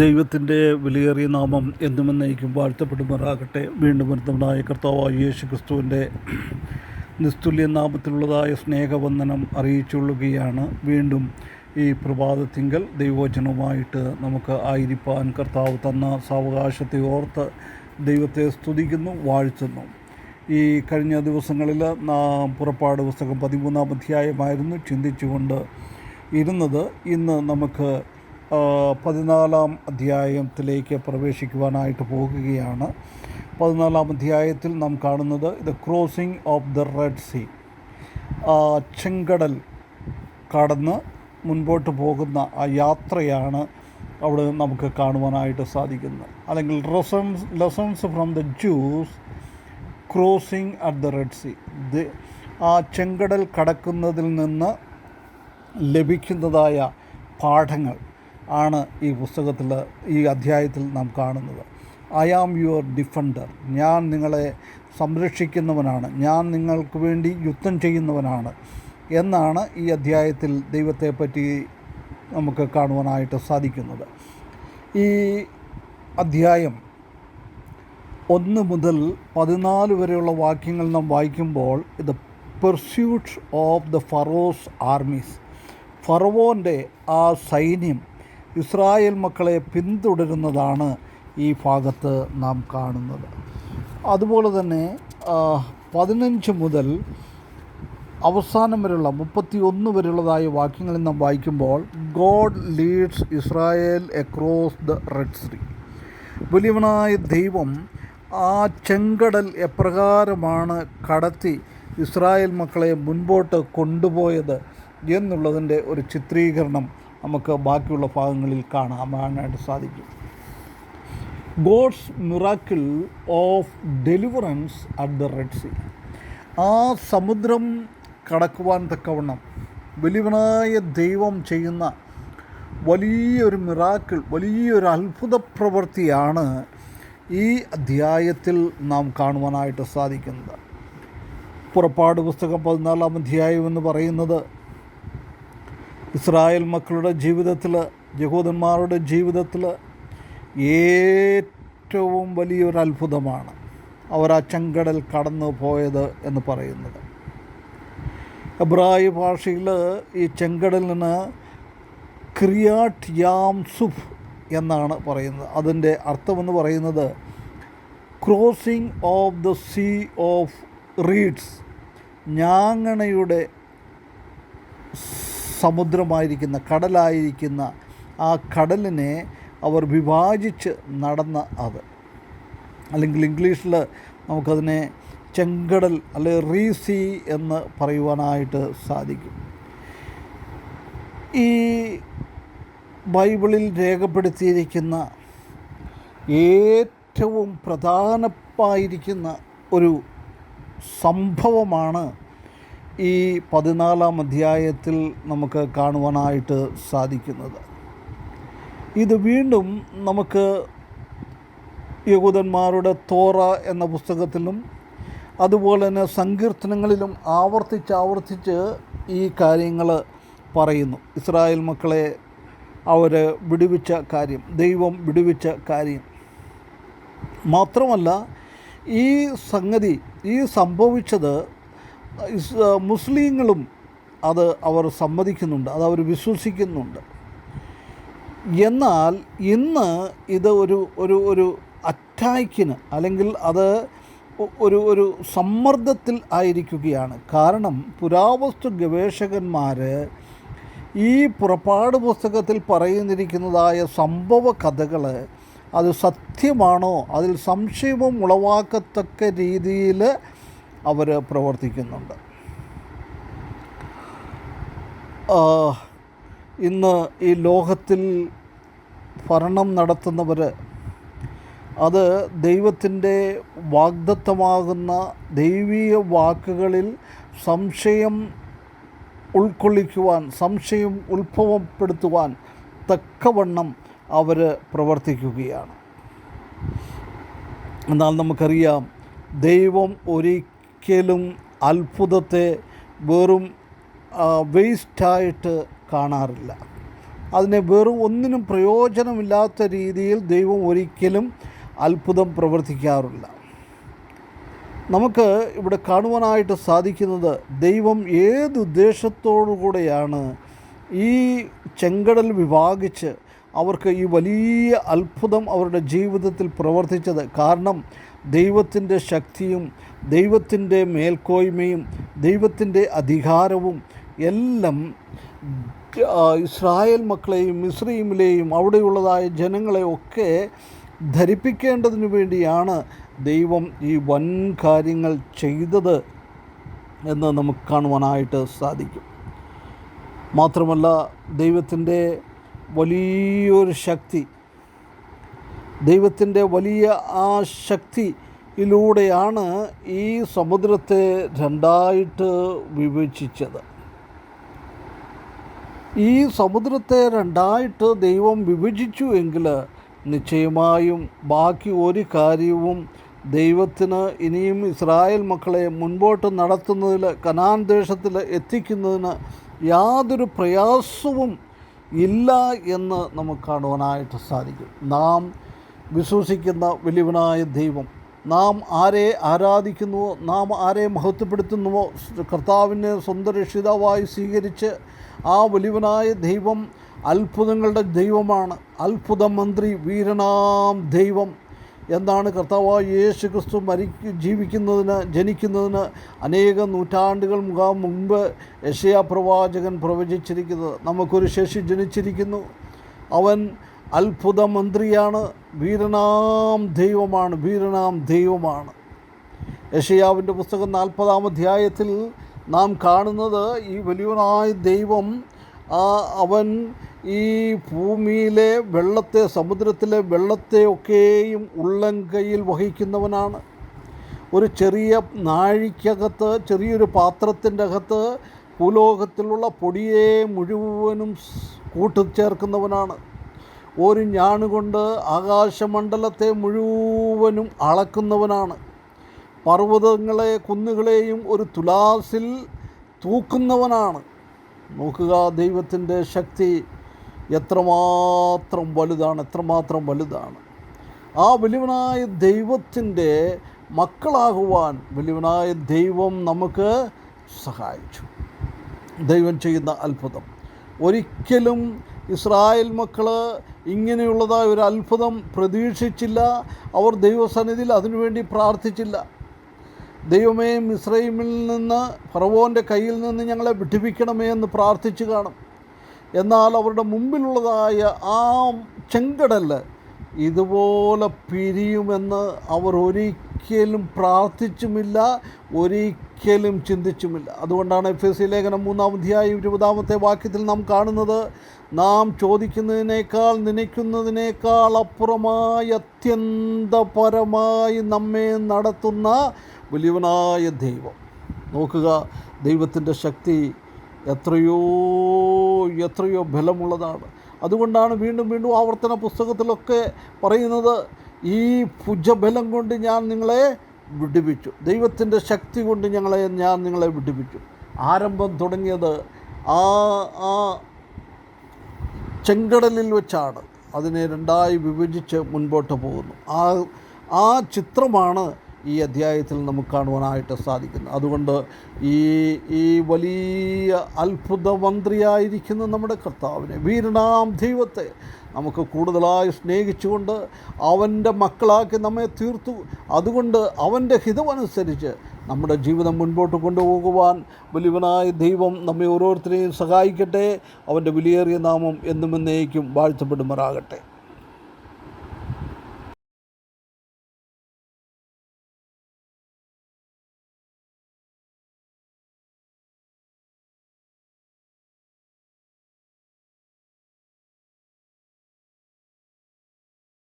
ദൈവത്തിന്റെ വിലയേറിയ നാമം എന്നും എന്നേക്കും വാഴ്ത്തപ്പെടുമാറാകട്ടെ. വീണ്ടും വരുന്നവനായ കർത്താവായ യേശു ക്രിസ്തുവിന്റെ നിസ്തുല്യ നാമത്തിലുള്ളതായ സ്നേഹവന്ദനം അറിയിച്ചുകൊള്ളുകയാണ്. വീണ്ടും ഈ പ്രഭാതത്തിങ്കൽ ദൈവവചനവുമായിട്ട് നമുക്ക് ആയിരിക്കാൻ കർത്താവ് തന്ന സാവകാശത്തെ ഓർത്ത് ദൈവത്തെ സ്തുതിക്കുന്നു വാഴ്ത്തുന്നു. ഈ കഴിഞ്ഞ ദിവസങ്ങളിൽ പുറപ്പാട് പുസ്തകം പതിമൂന്നാം അധ്യായമായിരുന്നു ചിന്തിച്ചുകൊണ്ട് ഇരുന്നത്. ഇന്ന് നമുക്ക് പതിനാലാം അധ്യായത്തിലേക്ക് പ്രവേശിക്കുവാനായിട്ട് പോകുകയാണ്. പതിനാലാം അധ്യായത്തിൽ നാം കാണുന്നത് the crossing of the Red Sea ചെങ്കടൽ കടന്ന് മുൻപോട്ട് പോകുന്ന ആ യാത്രയാണ് അവിടെ നമുക്ക് കാണുവാനായിട്ട് സാധിക്കുന്നത്. അല്ലെങ്കിൽ lessons lessons from the Jews crossing at the Red Sea ഇത് ആ ചെങ്കടൽ കടക്കുന്നതിൽ നിന്ന് ലഭിക്കുന്നതായ പാഠങ്ങൾ. ആണ് ഈ പുസ്തകത്തിൽ ഈ അധ്യായത്തിൽ നാം കാണുന്നത്. ഐ ആം യുവർ ഡിഫൻഡർ ഞാൻ നിങ്ങളെ സംരക്ഷിക്കുന്നവനാണ്. ഞാൻ നിങ്ങൾക്ക് വേണ്ടി യുദ്ധം ചെയ്യുന്നവനാണ്. എന്നാണ് ഈ അധ്യായത്തിൽ ദൈവത്തെപ്പറ്റി നമുക്ക് കാണുവാനായിട്ട് സാധിക്കുന്നത്. ഈ അധ്യായം ഒന്ന് മുതൽ പതിനാല് വരെയുള്ള വാക്യങ്ങൾ നാം വായിക്കുമ്പോൾ ഇത് pursuit of the Pharaoh's armies ഫറവോന്റെ ആ സൈന്യം ഇസ്രായേൽ മക്കളെ പിന്തുടരുന്നതാണ് ഈ ഭാഗത്ത് നാം കാണുന്നത്. അതുപോലെ തന്നെ പതിനഞ്ച് മുതൽ അവസാനം വരെയുള്ള മുപ്പത്തി ഒന്ന് വരെയുള്ളതായ വാക്യങ്ങളിൽ നാം വായിക്കുമ്പോൾ God leads Israel across the Red Sea വലിയവനായ ദൈവം ആ ചെങ്കടൽ എപ്രകാരമാണ് കടത്തി ഇസ്രായേൽ മക്കളെ മുൻപോട്ട് കൊണ്ടുപോയത് എന്നുള്ളതിന്റെ ഒരു ചിത്രീകരണം നമുക്ക് ബാക്കിയുള്ള ഭാഗങ്ങളിൽ കാണാനായിട്ട് സാധിക്കും. God's miracle of deliverance at the Red Sea ആ സമുദ്രം കടക്കുവാൻ തക്കവണ്ണം വലിയവനായ ദൈവം ചെയ്യുന്ന വലിയൊരു മിറാക്കിൾ വലിയൊരു അത്ഭുത പ്രവൃത്തിയാണ് ഈ അധ്യായത്തിൽ നാം കാണുവാനായിട്ട് സാധിക്കുന്നത്. പുറപ്പാട് പുസ്തകം പതിനാലാം അധ്യായം എന്ന് പറയുന്നത് ഇസ്രായേൽ മക്കളുടെ ജീവിതത്തിൽ യഹൂദന്മാരുടെ ജീവിതത്തിൽ ഏറ്റവും വലിയൊരു അത്ഭുതമാണ് അവർ ആ ചെങ്കടൽ കടന്നു പോയത് എന്ന് പറയുന്നത്. എബ്രായ ഭാഷയിൽ ഈ ചെങ്കടലിന് ക്രിയാട്ട് യാം സുഫ് എന്നാണ് പറയുന്നത്. അതിന്റെ അർത്ഥമെന്ന് പറയുന്നത് crossing of the sea of reeds ഞാങ്ങണയുടെ സമുദ്രമായിരിക്കുന്ന കടലായിരിക്കുന്ന ആ കടലിനെ അവർ വിഭാജിച്ച് നടന്ന അത്. അല്ലെങ്കിൽ ഇംഗ്ലീഷിൽ നമുക്കതിനെ ചെങ്കടൽ അല്ലെ റീസി എന്ന് പറയുവാനായിട്ട് സാധിക്കും. ഈ ബൈബിളിൽ രേഖപ്പെടുത്തിയിരിക്കുന്ന ഏറ്റവും പ്രധാനമായിരിക്കുന്ന ഒരു സംഭവമാണ് ഈ പതിനാലാം അധ്യായത്തിൽ നമുക്ക് കാണുവാനായിട്ട് സാധിക്കുന്നത്. ഇത് വീണ്ടും നമുക്ക് യഹൂദന്മാരുടെ തോറ എന്ന പുസ്തകത്തിലും അതുപോലെ തന്നെ സങ്കീർത്തനങ്ങളിലും ആവർത്തിച്ച് ആവർത്തിച്ച് ഈ കാര്യങ്ങൾ പറയുന്നു. ഇസ്രായേൽ മക്കളെ അവർ വിടുവിച്ച കാര്യം ദൈവം വിടുവിച്ച കാര്യം. മാത്രമല്ല ഈ സംഗതി ഈ സംഭവിച്ചത് മുസ്ലിങ്ങളും അത് അവർ സമ്മതിക്കുന്നുണ്ട് അത് അവർ വിശ്വസിക്കുന്നുണ്ട്. എന്നാൽ ഇന്ന് ഇത് ഒരു ഒരു ഒരു അറ്റാക്കിന് അല്ലെങ്കിൽ അത് ഒരു ഒരു സമ്മർദ്ദത്തിൽ ആയിരിക്കുകയാണ്. കാരണം പുരാവസ്തു ഗവേഷകന്മാർ ഈ പുറപ്പാട് പുസ്തകത്തിൽ പറയുന്നിരിക്കുന്നതായ സംഭവ കഥകൾ അത് സത്യമാണോ? അതിൽ സംശയവും ഉളവാക്കത്തക്ക രീതിയിൽ അവർ പ്രവർത്തിക്കുന്നുണ്ട്. ഇന്ന് ഈ ലോകത്തിൽ ഭരണം നടത്തുന്നവർ അത് ദൈവത്തിന്റെ വാഗ്ദത്തമാകുന്ന ദൈവീയ വാക്കുകളിൽ സംശയം ഉൾക്കൊള്ളിക്കുവാൻ സംശയം ഉത്ഭവപ്പെടുത്തുവാൻ തക്കവണ്ണം അവർ പ്രവർത്തിക്കുകയാണ്. എന്നാൽ നമുക്കറിയാം ദൈവം ഒരിക്കലും അത്ഭുതത്തെ വെറും വേസ്റ്റായിട്ട് കാണാറില്ല. അതിനെ വെറും ഒന്നിനും പ്രയോജനമില്ലാത്ത രീതിയിൽ ദൈവം ഒരിക്കലും അത്ഭുതം പ്രവർത്തിക്കാറില്ല. നമുക്ക് ഇവിടെ കാണുവാനായിട്ട് സാധിക്കുന്നത് ദൈവം ഏത് ഉദ്ദേശത്തോടു കൂടെയാണ് ഈ ചെങ്കടൽ വിഭാഗിച്ച് അവർക്ക് ഈ വലിയ അത്ഭുതം അവരുടെ ജീവിതത്തിൽ പ്രവർത്തിച്ചത്. കാരണം ദൈവത്തിന്റെ ശക്തിയും ദൈവത്തിന്റെ മേൽക്കോയ്മയും ദൈവത്തിന്റെ അധികാരവും എല്ലാം ഇസ്രായേൽ മക്കളെയും മിസ്രൈമിലെയും അവിടെയുള്ളതായ ജനങ്ങളെ ഒക്കെ ധരിപ്പിക്കേണ്ടതിനു വേണ്ടിയാണ് ദൈവം ഈ വൻ കാര്യങ്ങൾ ചെയ്തത് എന്ന് നമുക്ക് കാണുവാനായിട്ട് സാധിക്കും. മാത്രമല്ല ദൈവത്തിന്റെ വലിയൊരു ശക്തി ദൈവത്തിന്റെ വലിയ ആ ശക്തിയിലൂടെയാണ് ഈ സമുദ്രത്തെ രണ്ടായിട്ട് വിഭജിച്ചത്. ഈ സമുദ്രത്തെ രണ്ടായിട്ട് ദൈവം വിഭജിച്ചു എങ്കിൽ നിശ്ചയമായും ബാക്കി ഒരു കാര്യവും ദൈവത്തിന് ഇനിയും ഇസ്രായേൽ മക്കളെ മുൻപോട്ട് നടത്തുന്നതിൽ കനാൻ ദേശത്തിൽ എത്തിക്കുന്നതിന് യാതൊരു പ്രയാസവും ഇല്ല എന്ന് നമുക്ക് കാണുവാനായിട്ട് സാധിക്കും. നാം വിശ്വസിക്കുന്ന വലിയവനായ ദൈവം. നാം ആരെ ആരാധിക്കുന്നുവോ നാം ആരെ മഹത്വപ്പെടുത്തുന്നുവോ കർത്താവിനെ സ്വന്തം രക്ഷിതാവായി സ്വീകരിച്ച് ആ വലിയവനായ ദൈവം അത്ഭുതങ്ങളുടെ ദൈവമാണ്. അത്ഭുത മന്ത്രി വീരനാം ദൈവം എന്താണ് കർത്താവായ യേശു ക്രിസ്തു മരി ജീവിക്കുന്നതിന് ജനിക്കുന്നതിന് അനേക നൂറ്റാണ്ടുകൾ മുഖാ മുമ്പ് യശയാ പ്രവാചകൻ പ്രവചിച്ചിരിക്കുന്നത്. നമുക്കൊരു ശേഷി ജനിച്ചിരിക്കുന്നു. അവൻ അത്ഭുത മന്ത്രിയാണ് വീരനാം ദൈവമാണ് വീരനാം ദൈവമാണ്. യഷയാവിന്റെ പുസ്തകം നാൽപ്പതാം അധ്യായത്തിൽ നാം കാണുന്നത് ഈ വലിയവനായ ദൈവം അവൻ ഈ ഭൂമിയിലെ വെള്ളത്തെ സമുദ്രത്തിലെ വെള്ളത്തെ ഒക്കെയും ഉള്ളംകൈയിൽ വഹിക്കുന്നവനാണ്. ഒരു ചെറിയ നാഴിക്കകത്ത് ചെറിയൊരു പാത്രത്തിന്റെ അകത്ത് ഭൂലോകത്തിലുള്ള പൊടിയെ മുഴുവനും കൂട്ടിച്ചേർക്കുന്നവനാണ്. ഒരു ഞാണുകൊണ്ട് ആകാശമണ്ഡലത്തെ മുഴുവനും അളക്കുന്നവനാണ്. പർവതങ്ങളെ കുന്നുകളെയും ഒരു തുലാസിൽ തൂക്കുന്നവനാണ്. നോക്കുക ദൈവത്തിന്റെ ശക്തി എത്രമാത്രം വലുതാണ് എത്രമാത്രം വലുതാണ്. ആ വലിയവനായ ദൈവത്തിന്റെ മക്കളാകുവാൻ വലിയവനായ ദൈവം നമുക്ക് സഹായിച്ചു. ദൈവം ചെയ്യുന്ന അത്ഭുതം. ഒരിക്കലും ഇസ്രായേൽ മക്കൾ ഇങ്ങനെയുള്ളതായ ഒരു അത്ഭുതം പ്രതീക്ഷിച്ചില്ല. അവർ ദൈവസന്നിധിയിൽ അതിനുവേണ്ടി പ്രാർത്ഥിച്ചില്ല. ദൈവമേ മിശ്രൈമിൽ നിന്ന് ഫറവോന്റെ കയ്യിൽ നിന്ന് ഞങ്ങളെ വിടിപ്പിക്കണമേ എന്ന് പ്രാർത്ഥിച്ചു കാണും. എന്നാൽ അവരുടെ മുമ്പിലുള്ളതായ ആ ചെങ്കടൽ ഇതുപോലെ പിരിയുമെന്ന് അവർ ഒരിക്കലും പ്രാർത്ഥിച്ചുമില്ല. ഒരിക്കലും ചിന്തിച്ചുമില്ല. അതുകൊണ്ടാണ് എഫ് എസ് സി ലേഖനം മൂന്നാം അധ്യായം ഇരുപതാമത്തെ വാക്യത്തിൽ നാം കാണുന്നത്. നാം ചോദിക്കുന്നതിനേക്കാൾ നനയ്ക്കുന്നതിനേക്കാൾ അപ്പുറമായി അത്യന്തപരമായി നമ്മെ നടത്തുന്ന വലിയവനായ ദൈവം. നോക്കുക ദൈവത്തിന്റെ ശക്തി എത്രയോ എത്രയോ ബലമുള്ളതാണ്. അതുകൊണ്ടാണ് വീണ്ടും വീണ്ടും ആവർത്തന പുസ്തകത്തിലൊക്കെ പറയുന്നത് ഈ ഭുജബലം കൊണ്ട് ഞാൻ നിങ്ങളെ വിടുവിച്ചു. ദൈവത്തിന്റെ ശക്തി കൊണ്ട് ഞങ്ങളെ ഞാൻ നിങ്ങളെ വിടുവിച്ചു. ആരംഭം തുടങ്ങിയത് ആ ആ ചെങ്കടലിൽ വെച്ചാണ്. അതിനെ രണ്ടായി വിഭജിച്ച് മുൻപോട്ട് പോകുന്നു. ആ ആ ചിത്രമാണ് ഈ അധ്യായത്തിൽ നമുക്ക് കാണുവാനായിട്ട് സാധിക്കുന്നു. അതുകൊണ്ട് ഈ ഈ വലിയ അത്ഭുത മന്ത്രിയായിരിക്കുന്ന നമ്മുടെ കർത്താവിനെ വീരനാം ദൈവത്തെ നമുക്ക് കൂടുതലായി സ്നേഹിച്ചുകൊണ്ട് അവന്റെ മക്കളാക്കി നമ്മെ തീർത്തു. അതുകൊണ്ട് അവന്റെ ഹിതമനുസരിച്ച് നമ്മുടെ ജീവിതം മുൻപോട്ട് കൊണ്ടുപോകുവാൻ വലിയവനായ ദൈവം നമ്മെ ഓരോരുത്തരെയും സഹായിക്കട്ടെ. അവന്റെ വിലയേറിയ നാമം എന്നും എന്നേക്കും വാഴ്ത്തപ്പെടുമാറാകട്ടെ.